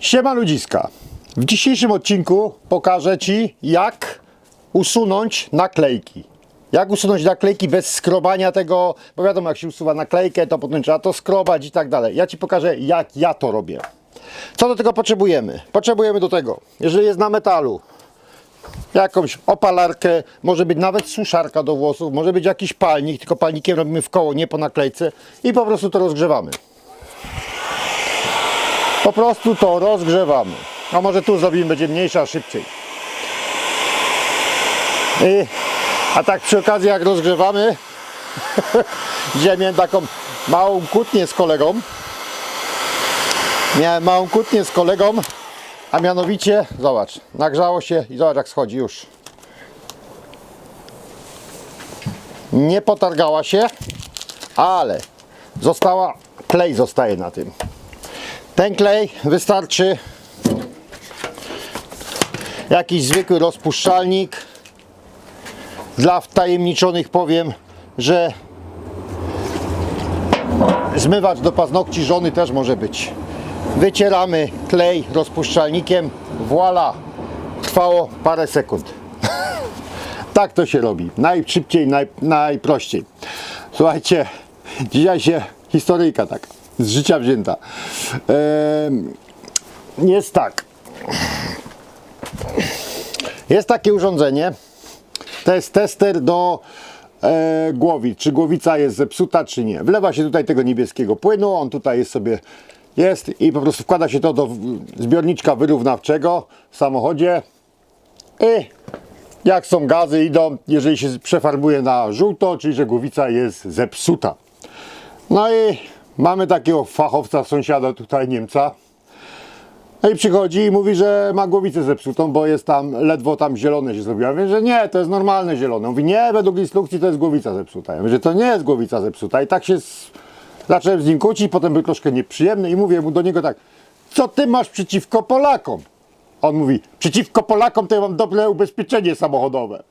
Siema ludziska. W dzisiejszym odcinku pokażę Ci jak usunąć naklejki. Jak usunąć naklejki bez skrobania tego, bo wiadomo jak się usuwa naklejkę, to potem trzeba to skrobać i tak dalej. Ja Ci pokażę jak ja to robię. Co do tego potrzebujemy? Potrzebujemy do tego, jeżeli jest na metalu, jakąś opalarkę, może być nawet suszarka do włosów, może być jakiś palnik, tylko palnikiem robimy w koło, nie po naklejce i po prostu to rozgrzewamy. Po prostu to rozgrzewamy. A może tu zrobimy, będzie mniejsza, szybciej. I, a tak przy okazji jak rozgrzewamy, dzisiaj miałem taką małą kłótnię z kolegą. Miałem małą kłótnię z kolegą, a mianowicie, zobacz, nagrzało się i zobacz jak schodzi już. Nie potargała się, ale została, klej zostaje na tym. Ten klej wystarczy jakiś zwykły rozpuszczalnik. Dla wtajemniczonych powiem, że zmywacz do paznokci żony też może być. Wycieramy klej rozpuszczalnikiem. Voila! Trwało parę sekund. tak to się robi. Najszybciej, naj, najprościej. Słuchajcie, dzisiaj się historyjka tak z życia wzięta. Jest tak. Jest takie urządzenie. To jest tester do e, głowic. Czy głowica jest zepsuta, czy nie. Wlewa się tutaj tego niebieskiego płynu. On tutaj jest sobie jest i po prostu wkłada się to do zbiorniczka wyrównawczego w samochodzie. I jak są gazy idą, jeżeli się przefarbuje na żółto, czyli że głowica jest zepsuta. No i mamy takiego fachowca, sąsiada tutaj, Niemca. No i przychodzi i mówi, że ma głowicę zepsutą, bo jest tam, ledwo tam zielone się zrobiło. Ja mówię, że nie, to jest normalne zielone. On Mówi, nie, według instrukcji to jest głowica zepsuta. Ja mówię, że to nie jest głowica zepsuta. I tak się z... zacząłem z nim kłócić, potem był troszkę nieprzyjemny i mówię mu do niego tak, co ty masz przeciwko Polakom? On mówi, przeciwko Polakom to ja mam dobre ubezpieczenie samochodowe.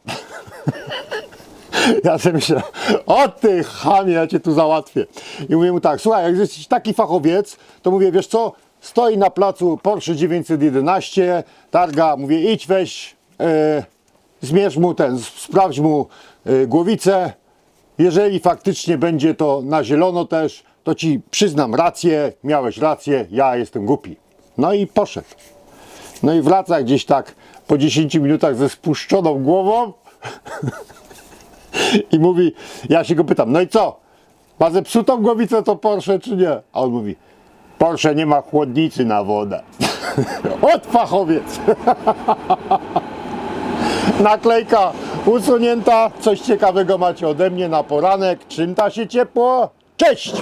Ja sobie myślę, o ty chamie, ja cię tu załatwię. I mówię mu tak, słuchaj, jak jesteś taki fachowiec, to mówię, wiesz co, stoi na placu Porsche 911, targa, mówię, idź weź, e, zmierz mu ten, sprawdź mu e, głowicę. Jeżeli faktycznie będzie to na zielono też, to ci przyznam rację, miałeś rację, ja jestem głupi. No i poszedł. No i wraca gdzieś tak po 10 minutach ze spuszczoną głową i mówi, ja się go pytam, no i co? Ma zepsutą głowicę to Porsche czy nie? A on mówi, Porsche nie ma chłodnicy na wodę. Od fachowiec. Naklejka usunięta. Coś ciekawego macie ode mnie na poranek. Czym ta się ciepło? Cześć!